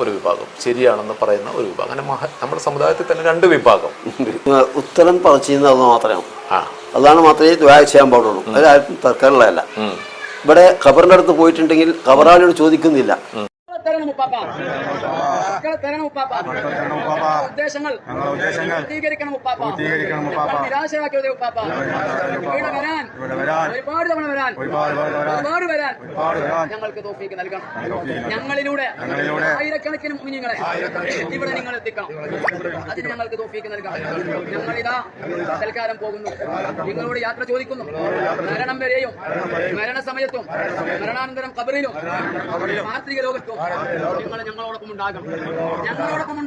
ഒരു വിഭാഗം ശരിയാണെന്ന് പറയുന്ന ഒരു വിഭാഗം. അങ്ങനെ മഹ നമ്മുടെ സമുദായത്തിൽ തന്നെ രണ്ട് വിഭാഗം. ഉത്തരം പറയുന്നത് അത് മാത്രമാണ് ആ. അതാണ് മാത്രമേ ദ്വാ ചെയ്യാൻ പാടുള്ളൂ. അതായത് തർക്കമുള്ളതല്ല. ഇവിടെ ഖബറിന്റെ അടുത്ത് പോയിട്ടുണ്ടെങ്കിൽ ഖബറാളിയോട് ചോദിക്കുന്നില്ല. തരണം ഉപ്പാപ്പ. മക്കളെ തരണം ഉപ്പാപ്പ. ഉദ്ദേശങ്ങൾ പൂർത്തീകരിക്കണം ഉപ്പാപ്പ. ഞങ്ങളെ നിരാശരാക്കരുതേ ഉപ്പാപ്പ. ഇവിടെ വരാൻ ഒരുപാട് തവണ വരാൻ. ഒരുപാട് വരാൻ. ഞങ്ങൾക്ക് തോഫീക്ക് നൽകണം. ഞങ്ങളിലൂടെ ആയിരക്കണക്കിന് കുഞ്ഞുങ്ങളെ ഇവിടെ നിങ്ങൾ എത്തിക്കണം. അതിന് ഞങ്ങൾക്ക് തോഫീക്ക് നൽകണം. ഞങ്ങളിതാ തൽക്കാലം പോകുന്നു. നിങ്ങളോട് യാത്ര ചോദിക്കുന്നു. മരണം വരെയും മരണസമയത്തും മരണാനന്തരം കബറിലും പാത്രിക ലോകത്തും ഞങ്ങളോടൊപ്പം ഉണ്ടാകണം ഞങ്ങളോടൊപ്പം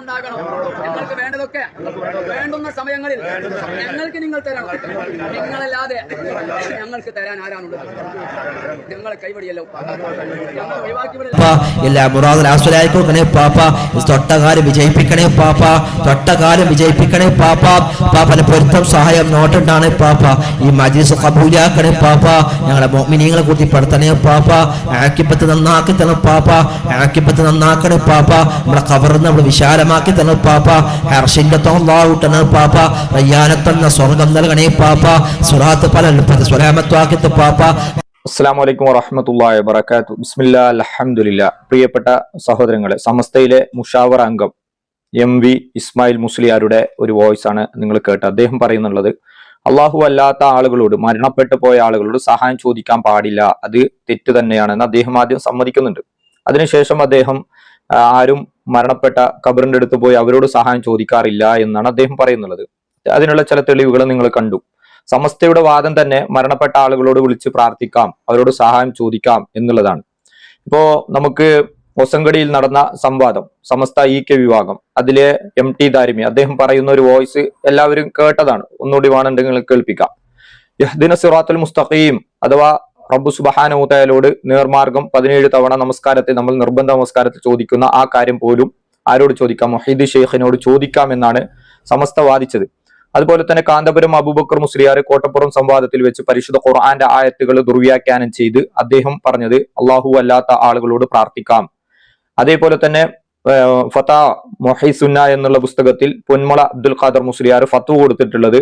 ഉണ്ടാകണം ഞങ്ങൾക്ക് വേണ്ടതൊക്കെ വേണ്ടുന്ന സമയങ്ങളിൽ ഞങ്ങൾക്ക് നിങ്ങൾ തരണം. നിങ്ങളല്ലാതെ ഞങ്ങൾക്ക് തരാൻ ആരാണുള്ളത്? ഞങ്ങളെ കൈവടിയല്ലോ ഞങ്ങൾ ഒഴിവാക്കി എല്ലാ മുറാദുൽ പാപ്പ. തൊട്ടകാലം വിജയിപ്പിക്കണേ പാപ്പ. തൊട്ടകാലം വിജയിപ്പിക്കണേ പാപ്പ. പാപ്പന്റെ പൊരുത്തം സഹായം നോട്ടുണ്ടാണ് പാപ്പ. ഈ മജീസ് കബൂലാക്കണേ പാപ്പ. ഞങ്ങളെ മോമിനിയങ്ങളെ കൂട്ടി പെടുത്തണേ പാപ്പ. ആക്കിപ്പത്ത് നന്നാക്കി പാപ്പ. ആക്കിപ്പത്ത് നന്നാക്കണ പാപ്പ. നമ്മളെ കവർന്ന് നമ്മൾ വിശാലമാക്കി പാപ്പ. ഹർഷിന്റെ തൊള്ളാവിട്ടണേ പാപ്പ. റയ്യാനത്തന്ന സ്വർഗം നൽകണേ പാപ്പ. സുറാത്ത് പല സ്വലാമത്വാക്കി പാപ്പ. അസ്സാം വലൈക്കും വറഹമത്തല്ലാ വബർക്കാത്തു ബിസ്മില്ല അലഹമുല്ല പ്രിയപ്പെട്ട സഹോദരങ്ങളെ സമസ്തയിലെ മുഷാവർ അംഗം എം വി ഇസ്മായിൽ മുസ്ലിയാരുടെ ഒരു വോയിസ് ആണ് നിങ്ങൾ കേട്ടത്. അദ്ദേഹം പറയുന്നുള്ളത് അള്ളാഹു അല്ലാത്ത ആളുകളോട് മരണപ്പെട്ടു പോയ ആളുകളോട് സഹായം ചോദിക്കാൻ പാടില്ല. അത് തെറ്റ് തന്നെയാണെന്ന് അദ്ദേഹം ആദ്യം സമ്മതിക്കുന്നുണ്ട്. അതിനുശേഷം അദ്ദേഹം ആരും മരണപ്പെട്ട ഖബറിന്റെ അടുത്ത് പോയി അവരോട് സഹായം ചോദിക്കാറില്ല എന്നാണ് അദ്ദേഹം പറയുന്നുള്ളത്. അതിനുള്ള ചില തെളിവുകൾ നിങ്ങൾ കണ്ടു. സമസ്തയുടെ വാദം തന്നെ മരണപ്പെട്ട ആളുകളോട് വിളിച്ച് പ്രാർത്ഥിക്കാം അവരോട് സഹായം ചോദിക്കാം എന്നുള്ളതാണ്. ഇപ്പോ നമുക്ക് ഒസങ്കടിയിൽ നടന്ന സംവാദം സമസ്ത ഇ കെ വിഭാഗം. അതിലെ എം ടി ദാരിമി അദ്ദേഹം പറയുന്ന ഒരു വോയിസ് എല്ലാവരും കേട്ടതാണ്. ഒന്നുകൂടി വേണമെങ്കിൽ കേൾപ്പിക്കാം. യഹ്ദിന സിറാത്തുൽ മുസ്തഖീം അഥവാ റബ്ബു സുബഹാനൂത്തയലോട് നേർമാർഗം പതിനേഴ് തവണ നമസ്കാരത്തെ നമ്മൾ നിർബന്ധ നമസ്കാരത്തിൽ ചോദിക്കുന്ന ആ കാര്യം പോലും ആരോട് ചോദിക്കാം? മൊഹീദ് ഷെയ്ഖിനോട് ചോദിക്കാം എന്നാണ് സമസ്ത വാദിച്ചത്. അതുപോലെ തന്നെ കാന്തപുരം അബൂബക്കർ മുസ്ലിയാർ കോട്ടപ്പുറം സംവാദത്തിൽ വെച്ച് പരിശുദ്ധ ഖുർആന്റെ ആയത്തുകൾ ദുർവ്യാഖ്യാനം ചെയ്ത് അദ്ദേഹം പറഞ്ഞത് അള്ളാഹു അല്ലാത്ത ആളുകളോട് പ്രാർത്ഥിക്കാം. അതേപോലെ തന്നെ ഫത്ത മൊഹൈസുന്ന എന്നുള്ള പുസ്തകത്തിൽ പൊന്മള അബ്ദുൽ ഖാദർ മുസ്ലിയാർ ഫത്വ കൊടുത്തിട്ടുള്ളത്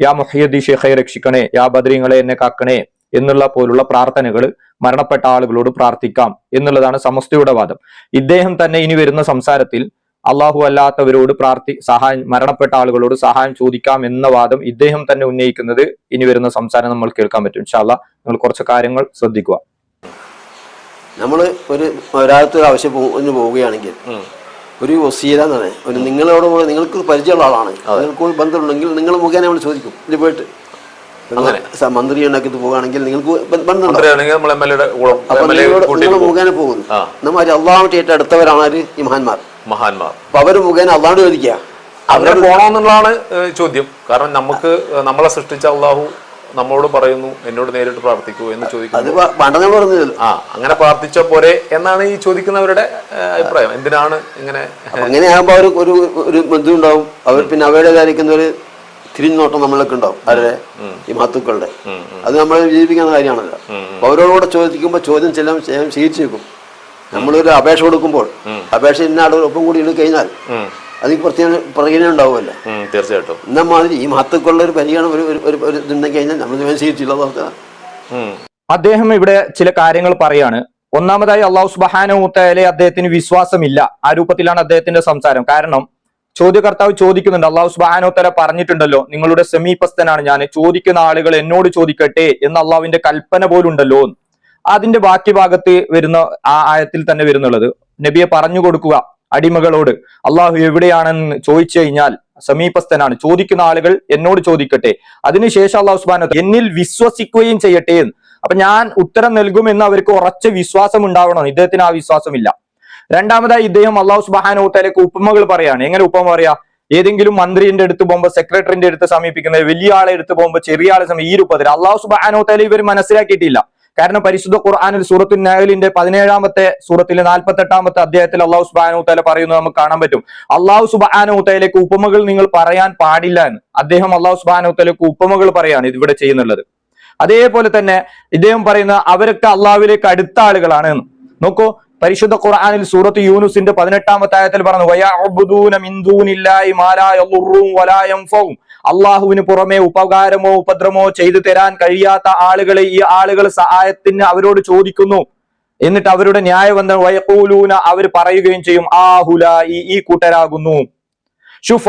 യാ മൊഹയ്യദി ഷെഖെ രക്ഷിക്കണേ യാ ബദ്രീങ്ങളെ എന്നെ കാക്കണേ എന്നുള്ള പോലുള്ള പ്രാർത്ഥനകൾ മരണപ്പെട്ട ആളുകളോട് പ്രാർത്ഥിക്കാം എന്നുള്ളതാണ് സമസ്തയുടെ വാദം. ഇദ്ദേഹം തന്നെ ഇനി വരുന്ന സംസാരത്തിൽ അള്ളാഹു അല്ലാത്തവരോട് പ്രാർത്ഥി സഹായം മരണപ്പെട്ട ആളുകളോട് സഹായം ചോദിക്കാം എന്ന വാദം ഇദ്ദേഹം തന്നെ ഉന്നയിക്കുന്നത് ഇനി വരുന്ന സംസാരം നമ്മൾ കേൾക്കാൻ പറ്റും. ഇൻഷാല്ല നിങ്ങൾ കുറച്ച് കാര്യങ്ങൾ ശ്രദ്ധിക്കുക. നമ്മൾ ഒരു ഒരാൾക്ക് ഒരു ആവശ്യം പോവുകയാണെങ്കിൽ ഒരു വസീല എന്നാണ്. ഒരു നിങ്ങളോട് കൂടെ നിങ്ങൾക്ക് പരിചയമുള്ള ആളാണ്. നിങ്ങൾക്ക് ബന്ധമുണ്ടെങ്കിൽ നിങ്ങൾ മുഖേന നമ്മൾ ചോദിക്കും. ഇത് പോയിട്ട്. മന്ത്രി ഉണ്ടാക്കി പോകുകയാണെങ്കിൽ നിങ്ങൾക്ക് നിങ്ങൾ. മുഖേന പോകുന്നു. നമ്മൾ അള്ളാഹുമായിട്ട് ഏറ്റവും അടുത്തവരാണ് ആര്? ഈ മഹാന്മാർ. മഹാന്മാർ. അപ്പൊ അവർ മുഖേന അള്ളാണ്ട് ചോദിക്കുക. അവരെ പോകണമെന്നുള്ളതാണ് ചോദ്യം. കാരണം നമുക്ക് നമ്മളെ സൃഷ്ടിച്ച അള്ളാഹു നമ്മളോട് പറയുന്നു എന്നോട് നേരിട്ട് പ്രാർത്ഥിക്കൂ എന്ന് ചോദിക്കുന്നു. ആ അങ്ങനെ പ്രാർത്ഥിച്ച പോരെ എന്നാണ് ഈ ചോദിക്കുന്നവരുടെ അഭിപ്രായം. എന്തിനാണ് ഇങ്ങനെ അപ്പൊ അങ്ങനെയാകുമ്പോ അവർ ഒരു ഒരു ബന്ധുണ്ടാവും അവർ പിന്നെ അവരുടെ കാര്യക്കുന്ന ഒരു തിരിഞ്ഞോട്ടം നമ്മളൊക്കെ ഉണ്ടാവും അവരുടെ ഈ മഹത്തുക്കളുടെ അത് നമ്മൾ ജീവിപ്പിക്കുന്ന കാര്യമാണല്ലോ. അപ്പൊ അവരോടുകൂടെ ചോദിക്കുമ്പോൾ ചോദ്യം ചെല്ലാം ചെയ്യാൻ സ്വീകരിച്ചു വെക്കും. നമ്മളൊരു അപേക്ഷ കൊടുക്കുമ്പോൾ അപേക്ഷ ഇന്ന ഒപ്പം കൂടി ഇട്ട് കഴിഞ്ഞാൽ ഉം, അതിൽ പ്രത്യേക പ്രകടനം ഉണ്ടാവുമല്ലോ. തീർച്ചയായിട്ടും. എന്നാ മാതിരി ഈ മഹത്വക്കുള്ള ഒരു പരിഗണന ഒരു ഒരു- ഒരു ഒരു ഇതുണ്ടെങ്കിൽ കഴിഞ്ഞാൽ നമ്മൾ സ്വീകരിച്ചില്ല അദ്ദേഹം ഇവിടെ ചില കാര്യങ്ങൾ പറയാണ്. ഒന്നാമതായി അള്ളാഹു സുബഹാനൂത്തയിലെ അദ്ദേഹത്തിന് വിശ്വാസമില്ല. ആ രൂപത്തിലാണ് അദ്ദേഹത്തിന്റെ സംസാരം. കാരണം ചോദ്യകർത്താവ് ചോദിക്കുന്നുണ്ട്. അള്ളാഹു സുബാനോത്തല പറഞ്ഞിട്ടുണ്ടല്ലോ നിങ്ങളുടെ സമീപസ്ഥനാണ് ഞാൻ. ചോദിക്കുന്ന ആളുകൾ എന്നോട് ചോദിക്കട്ടെ എന്ന് അള്ളാഹുവിന്റെ കൽപ്പന പോലുണ്ടല്ലോ അതിന്റെ ബാക്കി ഭാഗത്ത് വരുന്ന ആ ആയത്തിൽ തന്നെ വരുന്നുള്ളത്. നബിയെ പറഞ്ഞു കൊടുക്കുക. അടിമകളോട് അള്ളാഹു എവിടെയാണെന്ന് ചോദിച്ചു കഴിഞ്ഞാൽ സമീപസ്ഥനാണ്. ചോദിക്കുന്ന ആളുകൾ എന്നോട് ചോദിക്കട്ടെ. അതിനുശേഷം അള്ളാഹു സുബാന എന്നിൽ വിശ്വസിക്കുകയും ചെയ്യട്ടെ എന്ന്. അപ്പൊ ഞാൻ ഉത്തരം നൽകുമെന്ന് അവർക്ക് ഉറച്ച വിശ്വാസം ഉണ്ടാവണം. ഇദ്ദേഹത്തിന് ആ വിശ്വാസമില്ല. രണ്ടാമതായി ഇദ്ദേഹം അള്ളാഹു സുബാനോത്തലേക്ക് ഉപമകൾ പറയാണ്. എങ്ങനെ ഉപമ പറയാ? ഏതെങ്കിലും മന്ത്രിന്റെ അടുത്ത് പോകുമ്പോൾ സെക്രട്ടറിന്റെ അടുത്ത് സമീപിക്കുന്നത് വലിയ ആളെ എടുത്ത് പോകുമ്പോൾ ചെറിയ ആളെ സമീപം ഈ രൂപത്തിൽ അള്ളാഹു സുബാനോത്തല ഇവർ മനസ്സിലാക്കിയിട്ടില്ല. കാരണം പരിശുദ്ധ ഖുർആാനിൽ സൂറത്തു നഹലിന്റെ പതിനേഴാമത്തെ സൂറത്തിലെ നാൽപ്പത്തി എട്ടാമത്തെ അധ്യായത്തിൽ അള്ളാഹു സുബാനു തല പറയുന്നത് നമുക്ക് കാണാൻ പറ്റും. അള്ളാഹു സുബാനു തലയിലേക്ക് ഉപമകൾ നിങ്ങൾ പറയാൻ പാടില്ല എന്ന്. അദ്ദേഹം അള്ളാഹു സുബാനു തലക്ക് ഉപമകൾ പറയാണ് ഇതിവിടെ ചെയ്യുന്നുള്ളത്. അതേപോലെ തന്നെ ഇദ്ദേഹം പറയുന്ന അവരൊക്കെ അള്ളാഹുവിലേക്ക് അടുത്ത ആളുകളാണ് എന്ന്. നോക്കൂ പരിശുദ്ധ ഖുർആാനിൽ സൂറത്ത് യൂനുസിന്റെ പതിനെട്ടാമത്തെ ആയത്തിൽ പറഞ്ഞു അള്ളാഹുവിന് പുറമെ ഉപകാരമോ ഉപദ്രവമോ ചെയ്തു തരാൻ കഴിയാത്ത ആളുകളെ ഈ ആളുകൾ സഹായത്തിന് അവരോട് ചോദിക്കുന്നു. എന്നിട്ട് അവരുടെ ന്യായബന്ധം വയക്കൂലൂന അവർ പറയുകയും ചെയ്യും ആഹുല ഈ കൂട്ടരാകുന്നു. ഷുഫ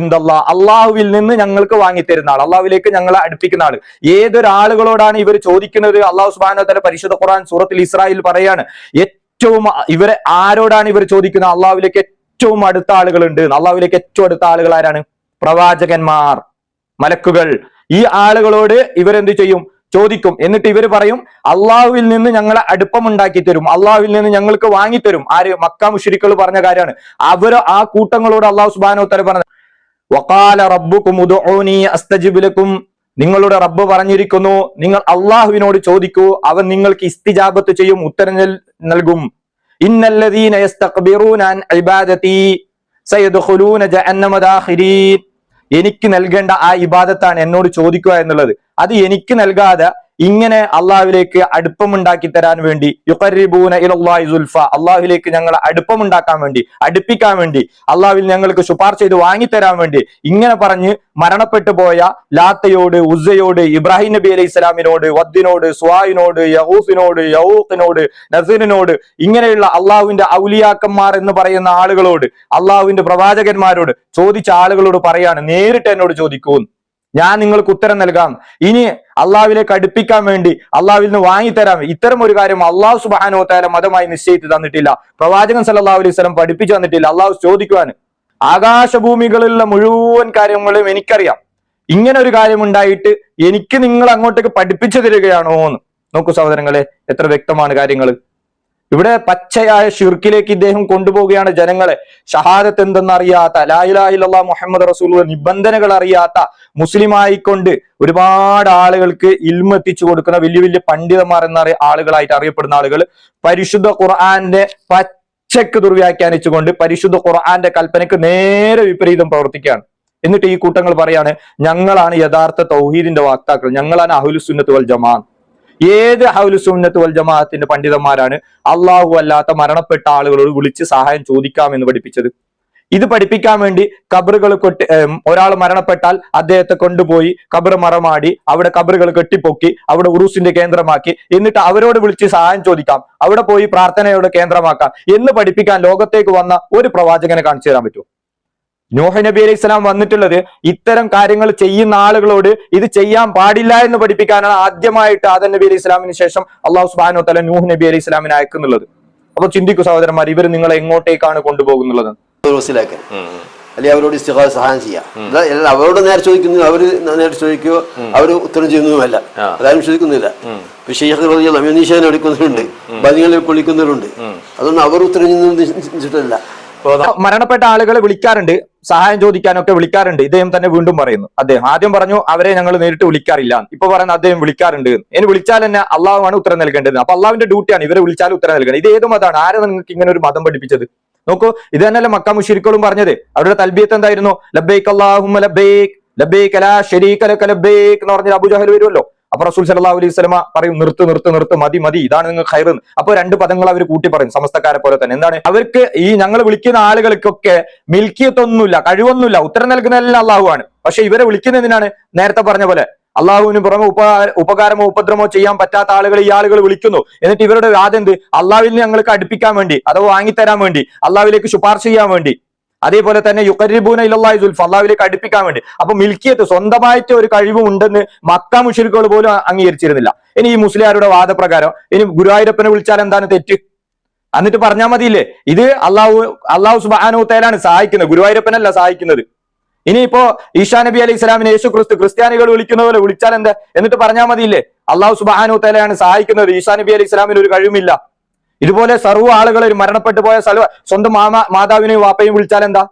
ഇന്ദല്ലാ അള്ളാഹുവിൽ നിന്ന് ഞങ്ങൾക്ക് വാങ്ങിത്തരുന്ന ആൾ അള്ളാഹുവിലേക്ക് ഞങ്ങളെ അടുപ്പിക്കുന്ന ആൾ ഏതൊരാളുകളോടാണ് ഇവർ ചോദിക്കുന്നത്? അള്ളാഹു സുബാന പരിശുദ്ധ ഖുറാൻ സൂറത്തിൽ ഇസ്രായേൽ പറയാണ് ഏറ്റവും ഇവരെ ആരോടാണ് ഇവർ ചോദിക്കുന്നത്? അള്ളാഹുവിലേക്ക് ഏറ്റവും അടുത്ത ആളുകളുണ്ട് അള്ളാഹുവിലേക്ക് ഏറ്റവും അടുത്ത ആളുകൾ ആരാണ്? പ്രവാചകന്മാർ മലക്കുകൾ. ഈ ആളുകളോട് ഇവരെന്ത് ചെയ്യും? ചോദിക്കും. എന്നിട്ട് ഇവർ പറയും അള്ളാഹുവിൽ നിന്ന് ഞങ്ങളെ അടുപ്പമുണ്ടാക്കി തരും. അള്ളാഹുവിൽ നിന്ന് ഞങ്ങൾക്ക് വാങ്ങിത്തരും ആര്? മക്ക മുഷിരിക്കൾ പറഞ്ഞ കാര്യമാണ്. അവർ ആ കൂട്ടങ്ങളോട് അള്ളാഹു സുബാനോ തല പറഞ്ഞ വക്കാല റബ്ബുക്കും ഉദ്ഉനി അസ്തജിബ് നിങ്ങളുടെ റബ്ബ് പറഞ്ഞിരിക്കുന്നു. നിങ്ങൾ അള്ളാഹുവിനോട് ചോദിക്കൂ. അവൻ നിങ്ങൾക്ക് ഇസ്തിജാബത്ത് ചെയ്യും ഉത്തരം നൽകും. ഇന്നല്ലദീന എനിക്ക് നൽകേണ്ട ആ ഇബാദത്താണ് എന്നോട് ചോദിക്കുക എന്നുള്ളത്. അത് എനിക്ക് നൽകാതെ ഇങ്ങനെ അള്ളാഹുലേക്ക് അടുപ്പമുണ്ടാക്കി തരാൻ വേണ്ടി യുഖറിബൂന ഇലല്ലാഹി സുൽഫ അള്ളാഹുലേക്ക് ഞങ്ങളെ അടുപ്പമുണ്ടാക്കാൻ വേണ്ടി അടുപ്പിക്കാൻ വേണ്ടി അള്ളാഹുവിൽ ഞങ്ങൾക്ക് ശുപാർശ ചെയ്ത് വാങ്ങിത്തരാൻ വേണ്ടി ഇങ്ങനെ പറഞ്ഞ് മരണപ്പെട്ടു പോയ ലാത്തയോട് ഉസയോട് ഇബ്രാഹിം നബി അലൈഹി ഇസ്ലാമിനോട് വദ്ദിനോട് സ്വായിനോട് യഹൂസിനോട് യഹൂഖിനോട് നസീറിനോട് ഇങ്ങനെയുള്ള അള്ളാഹുവിന്റെ ഔലിയാക്കന്മാർ എന്ന് പറയുന്ന ആളുകളോട് അള്ളാഹുവിന്റെ പ്രവാചകന്മാരോട് ചോദിച്ച ആളുകളോട് പറയാണ് നേരിട്ട് എന്നോട് ചോദിക്കൂ ഞാൻ നിങ്ങൾക്ക് ഉത്തരം നൽകാം. ഇനി അള്ളാഹുവിലേക്ക് അടുപ്പിക്കാൻ വേണ്ടി അള്ളാവിൽ നിന്ന് വാങ്ങിത്തരാൻ ഇത്തരം ഒരു കാര്യം അള്ളാഹു സുബാനോ താല മതമായി നിശ്ചയിച്ച് തന്നിട്ടില്ല. പ്രവാചകൻ സല്ലല്ലാഹു അലൈഹി സ്വലം പഠിപ്പിച്ചു തന്നിട്ടില്ല. അള്ളാഹു ചോദിക്കുവാൻ. ആകാശഭൂമികളിലുള്ള മുഴുവൻ കാര്യങ്ങളും എനിക്കറിയാം. ഇങ്ങനെ ഒരു കാര്യം ഉണ്ടായിട്ട് എനിക്ക് നിങ്ങൾ അങ്ങോട്ടേക്ക് പഠിപ്പിച്ചു തരികയാണോ എന്ന് നോക്കൂ സഹോദരങ്ങളെ എത്ര വ്യക്തമാണ് കാര്യങ്ങൾ ഇവിടെ പച്ചയായ ഷിർക്കിലേക്ക് ഇദ്ദേഹം കൊണ്ടുപോവുകയാണ് ജനങ്ങളെ. ഷഹാദത്ത് എന്തെന്നറിയാത്ത ലായിലായില്ല മുഹമ്മദ് റസൂൽ നിബന്ധനകൾ അറിയാത്ത മുസ്ലിമായിക്കൊണ്ട് ഒരുപാട് ആളുകൾക്ക് ഇൽമ എത്തിച്ചു കൊടുക്കുന്ന വലിയ വലിയ പണ്ഡിതന്മാർ എന്നറിയ ആളുകളായിട്ട് അറിയപ്പെടുന്ന ആളുകൾ പരിശുദ്ധ ഖുർആാന്റെ പച്ചക്ക് ദുർവ്യാഖ്യാനിച്ചുകൊണ്ട് പരിശുദ്ധ ഖുർആാന്റെ കൽപ്പനയ്ക്ക് നേരെ വിപരീതം പ്രവർത്തിക്കുകയാണ്. എന്നിട്ട് ഈ കൂട്ടങ്ങൾ പറയാണ് ഞങ്ങളാണ് യഥാർത്ഥ തൗഹീദിന്റെ വാക്താക്കൾ ഞങ്ങളാണ് അഹുലുസുന്നത്ത് വൽ ജമാൻ ഏത് ഹൗലു സുന്നത്ത് വൽ ജമാഅത്തിന്റെ പണ്ഡിതന്മാരാണ് അള്ളാഹു അല്ലാത്ത മരണപ്പെട്ട ആളുകളോട് വിളിച്ച് സഹായം ചോദിക്കാമെന്ന് പഠിപ്പിച്ചത്? ഇത് പഠിപ്പിക്കാൻ വേണ്ടി കബറുകൾ കൊട്ടി ഒരാൾ മരണപ്പെട്ടാൽ അദ്ദേഹത്തെ കൊണ്ടുപോയി കബർ മറമാടി അവിടെ കബറുകൾ കെട്ടിപ്പൊക്കി അവിടെ ഉറൂസിന്റെ കേന്ദ്രമാക്കി എന്നിട്ട് അവരോട് വിളിച്ച് സഹായം ചോദിക്കാം. അവിടെ പോയി പ്രാർത്ഥനയോട് കേന്ദ്രമാക്കാം. എന്ന് പഠിപ്പിക്കാൻ ലോകത്തേക്ക് വന്ന ഒരു പ്രവാചകനെ കാണിച്ചു തരാൻ പറ്റുമോ? നോഹ നബി അലൈഹി സ്വലാം വന്നിട്ടുള്ളത് ഇത്തരം കാര്യങ്ങൾ ചെയ്യുന്ന ആളുകളോട് ഇത് ചെയ്യാൻ പാടില്ല എന്ന് പഠിപ്പിക്കാനാണ് ആദ്യമായിട്ട് ആദൻ നബി അലൈഹി സ്വലാമിന് ശേഷം അള്ളാഹു സുബാനോ തല നൂഹ് നബി അലൈഹി സ്വലാമിനെ അയക്കുന്നുള്ളത്. അപ്പൊ ചിന്തിക്കൂ സഹോദരന്മാർ ഇവർ നിങ്ങളെ എങ്ങോട്ടേക്കാണ് കൊണ്ടുപോകുന്നുള്ളത്? മനസ്സിലാക്കാൻ. അല്ലെങ്കിൽ അവരോട് സഹായം ചെയ്യാം. അവരോട് നേരെ ചോദിക്കുന്നു അവർ നേരെ ചോദിക്കുകയോ അവർ ഉത്തരം ചെയ്യുന്നതുമല്ല. അതാരും ചോദിക്കുന്നില്ല. ഇപ്പൊ ഷെയ്ഖ് അമീനീഷനെ വിളിക്കുന്നവരുണ്ട് ബനികളെ വിളിക്കുന്നവരുണ്ട് അതൊന്നും അവർ ഉത്തരം ചെയ്യുന്നില്ല മരണപ്പെട്ട ആളുകളെ വിളിക്കാറുണ്ട്. സഹായം ചോദിക്കാനൊക്കെ വിളിക്കാറുണ്ട്. ഇദ്ദേഹം തന്നെ വീണ്ടും പറയുന്നു. അദ്ദേഹം ആദ്യം പറഞ്ഞു അവരെ ഞങ്ങൾ നേരിട്ട് വിളിക്കാറില്ല. ഇപ്പൊ പറയുന്ന അദ്ദേഹം വിളിക്കാറുണ്ട്. ഇനി വിളിച്ചാൽ തന്നെ അള്ളാഹുവാണ് ഉത്തരം നൽകേണ്ടത്. അപ്പൊ അള്ളാഹുവിന്റെ ഡ്യൂട്ടിയാണ്. ഇവരെ വിളിച്ചാൽ ഉത്തരം നൽകേണ്ടത് ഇത് ഏത് മതമാണ് ആരാ നിങ്ങൾക്ക് ഇങ്ങനെ ഒരു മതം പഠിപ്പിച്ചത്? നോക്കൂ ഇത് തന്നെയല്ലേ മക്ക മുഷിരിക്കളും പറഞ്ഞത്. അവരുടെ തൽബിയത്ത് എന്തായിരുന്നു? ലബേക്ക് അള്ളാഹും ലബേക്ക് ലബേക്ക് അലാ ലക ലബൈക്ക് എന്ന് പറഞ്ഞ അബുജഹൽ വരുമല്ലോ. അപ്പൊ റസൂൽ സല്ലല്ലാഹു അലൈഹി സ്വലമ പറയും നിർത്ത് നിർത്ത് നിർത്ത് മതി മതി ഇതാണ് നിങ്ങൾ ഖൈർ അപ്പൊ രണ്ട് പദങ്ങൾ അവർ കൂട്ടി പറയും സമസ്തക്കാരെ പോലെ തന്നെ. എന്താണ്? അവർക്ക് ഈ ഞങ്ങൾ വിളിക്കുന്ന ആളുകൾക്കൊക്കെ മിൽക്കിയത്തൊന്നുമില്ല കഴിവൊന്നുമില്ല ഉത്തരം നൽകുന്നതെല്ലാം അള്ളാഹുവാണ് പക്ഷെ ഇവരെ വിളിക്കുന്ന എന്തിനാണ്? നേരത്തെ പറഞ്ഞ പോലെ അള്ളാഹുവിന് പുറമെ ഉപകാര ഉപകാരമോ ഉപദ്രവമോ ചെയ്യാൻ പറ്റാത്ത ആളുകൾ ഈ ആളുകൾ വിളിക്കുന്നു. എന്നിട്ട് ഇവരുടെ ആദ്യം എന്ത്? അള്ളാഹുവിൽ ഞങ്ങൾക്ക് അടുപ്പിക്കാൻ വേണ്ടി അഥവാ വാങ്ങിത്തരാൻ വേണ്ടി അള്ളാഹുവിലേക്ക് ശുപാർശ ചെയ്യാൻ വേണ്ടി. അതേപോലെ തന്നെ യുക്കരിബൂന ഇല്ലാഹി സുൽഫ് അള്ളാഹുവിലേക്ക് അടുപ്പിക്കാൻ വേണ്ടി. അപ്പൊ മിൽക്കിയത്ത് സ്വന്തമായിട്ട് ഒരു കഴിവും ഉണ്ടെന്ന് മക്ക മുഷിരിക്കുകൾ പോലും അംഗീകരിച്ചിരുന്നില്ല. ഇനി ഈ മുസ്ലിയാരുടെ വാദപ്രകാരം ഇനി ഗുരുവായൂരപ്പനെ വിളിച്ചാൽ എന്താണ് തെറ്റ്? എന്നിട്ട് പറഞ്ഞാൽ മതിയില്ലേ? ഇത് അള്ളാഹു അള്ളാഹു സുബാനുത്തേലാണ് സഹായിക്കുന്നത്. ഗുരുവായൂരപ്പനല്ല സഹായിക്കുന്നത്. ഇനിയിപ്പോ ഈശാ നബി അലൈഹി ഇസ്ലാമിനെ യേശു ക്രിസ്തു ക്രിസ്ത്യാനികൾ വിളിക്കുന്ന പോലെ വിളിച്ചാൽ എന്താ? എന്നിട്ട് പറഞ്ഞാൽ മതിയില്ലേ? അള്ളാഹു സുബാനുത്തേലാണ് സഹായിക്കുന്നത്. ഈശാ നബി അലൈഹി ഇസ്ലാമിന് ഒരു കഴിവുമില്ല. ഇതുപോലെ സർവ ആളുകൾ ഒരു മരണപ്പെട്ടു പോയ സ്ഥലം സ്വന്തം മാമ മാതാവിനെയും വാപ്പയും വിളിച്ചാൽ എന്താ?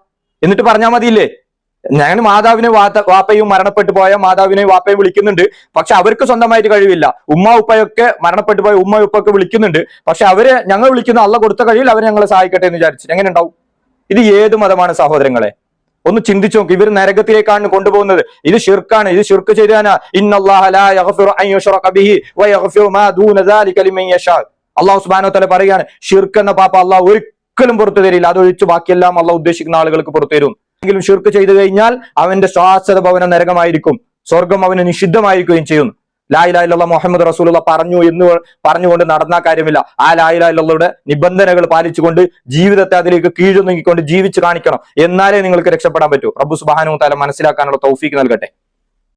എന്നിട്ട് പറഞ്ഞാൽ മതിയില്ലേ? ഞാൻ മാതാവിനെ വാപ്പയും മരണപ്പെട്ടു പോയ മാതാവിനെയും വാപ്പയും വിളിക്കുന്നുണ്ട്. പക്ഷെ അവർക്ക് സ്വന്തമായിട്ട് കഴിവില്ല. ഉമ്മ ഉപ്പയൊക്കെ മരണപ്പെട്ടു പോയ ഉമ്മ ഉപ്പൊക്കെ വിളിക്കുന്നുണ്ട്. പക്ഷെ അവർ ഞങ്ങൾ വിളിക്കുന്ന. അള്ള കൊടുത്ത കഴിവിൽ അവർ ഞങ്ങളെ സഹായിക്കട്ടെ എന്ന് വിചാരിച്ചു എങ്ങനെ ഉണ്ടാവും? ഇത് ഏത് മതമാണ് സഹോദരങ്ങളെ? ഒന്ന് ചിന്തിച്ചു നോക്ക്. ഇവർ നരകത്തിലേക്കാണ് കൊണ്ടുപോകുന്നത്. ഇത് ഷിർക്കാണ് ഇത് ഷിർക്ക് ചെയ്താനാ ഇന്നല്ലാഹ അള്ളാഹു സുബാനോ തല പറയുകയാണ് ഷിർക്ക് എന്ന പാപ്പ അള്ളാഹു ഒരിക്കലും പുറത്തു തരില്ല. അതൊഴിച്ച് ബാക്കിയെല്ലാം അള്ളാഹു ഉദ്ദേശിക്കുന്ന ആളുകൾക്ക് പുറത്തു തരും. എങ്കിലും ഷിർക്ക് ചെയ്തു കഴിഞ്ഞാൽ അവന്റെ ശ്വാസത ഭവന നരകമായിരിക്കും. സ്വർഗം അവന് നിഷിദ്ധമായിരിക്കുകയും ചെയ്യുന്നു ലായിലായില്ല മുഹമ്മദ് റസൂലുള്ള പറഞ്ഞു എന്ന് പറഞ്ഞുകൊണ്ട് നടന്ന കാര്യമില്ല. ആ ലായിലായില്ലയുടെ നിബന്ധനകൾ പാലിച്ചുകൊണ്ട് ജീവിതത്തെ അതിലേക്ക് കീഴൊന്നുങ്ങിക്കൊണ്ട് ജീവിച്ച് കാണിക്കണം. എന്നാലേ നിങ്ങൾക്ക് രക്ഷപ്പെടാൻ പറ്റൂ. റബ്ബു സുബാനു താല മനസ്സിലാക്കാനുള്ള തൗഫീക്ക് നൽകട്ടെ.